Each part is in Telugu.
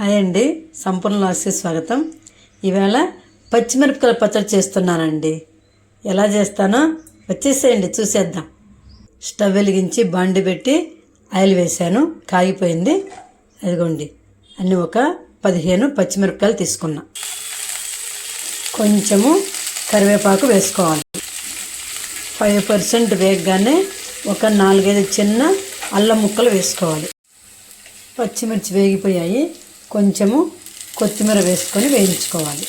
హాయ్ అండి. సంపూర్ణ లాస్కి స్వాగతం. ఈవేళ పచ్చిమిరపకాయల పచ్చడి చేస్తున్నానండి. ఎలా చేస్తానో వచ్చేసేయండి చూసేద్దాం. స్టవ్ వెలిగించి బాండి పెట్టి ఆయిల్ వేసాను కాగిపోయింది. అదిగోండి. అన్ని ఒక పదిహేను పచ్చిమిరపకాయలు తీసుకున్నా. కొంచెము కరివేపాకు వేసుకోవాలి. ఫైవ్ పర్సెంట్ వేగగానే ఒక నాలుగైదు చిన్న అల్లం ముక్కలు వేసుకోవాలి. పచ్చిమిర్చి వేగిపోయాయి. కొంచెము కొత్తిమీర వేసుకొని వేయించుకోవాలి.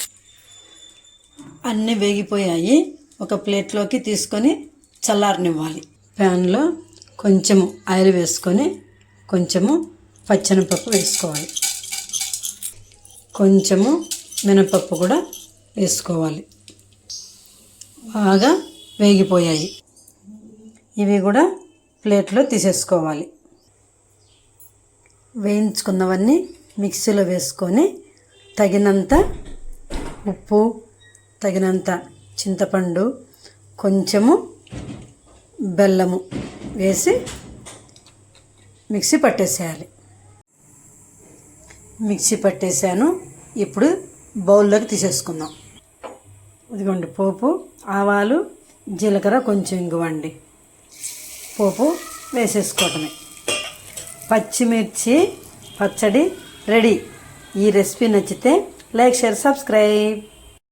అన్నీ వేగిపోయాయి. ఒక ప్లేట్లోకి తీసుకొని చల్లారనివ్వాలి. ప్యాన్లో కొంచెము ఆయిల్ వేసుకొని కొంచెము పచ్చనిపప్పు వేసుకోవాలి. కొంచెము మినపప్పు కూడా వేసుకోవాలి. బాగా వేగిపోయాయి. ఇవి కూడా ప్లేట్లో తీసేసుకోవాలి. వేయించుకున్నవన్నీ మిక్సీలో వేసుకొని తగినంత ఉప్పు తగినంత చింతపండు కొంచెము బెల్లము వేసి మిక్సీ పట్టేసేయాలి. మిక్సీ పట్టేసాను. ఇప్పుడు బౌల్లోకి తీసేసుకుందాం. ఇదిగోండి పోపు ఆవాలు జీలకర్ర కొంచెం ఇంగువండి. పోపు వేసేసుకోవటమే. పచ్చిమిర్చి పచ్చడి రెడీ ఈ రెసిపీ నచ్చితే లైక్ షేర్ సబ్స్క్రైబ్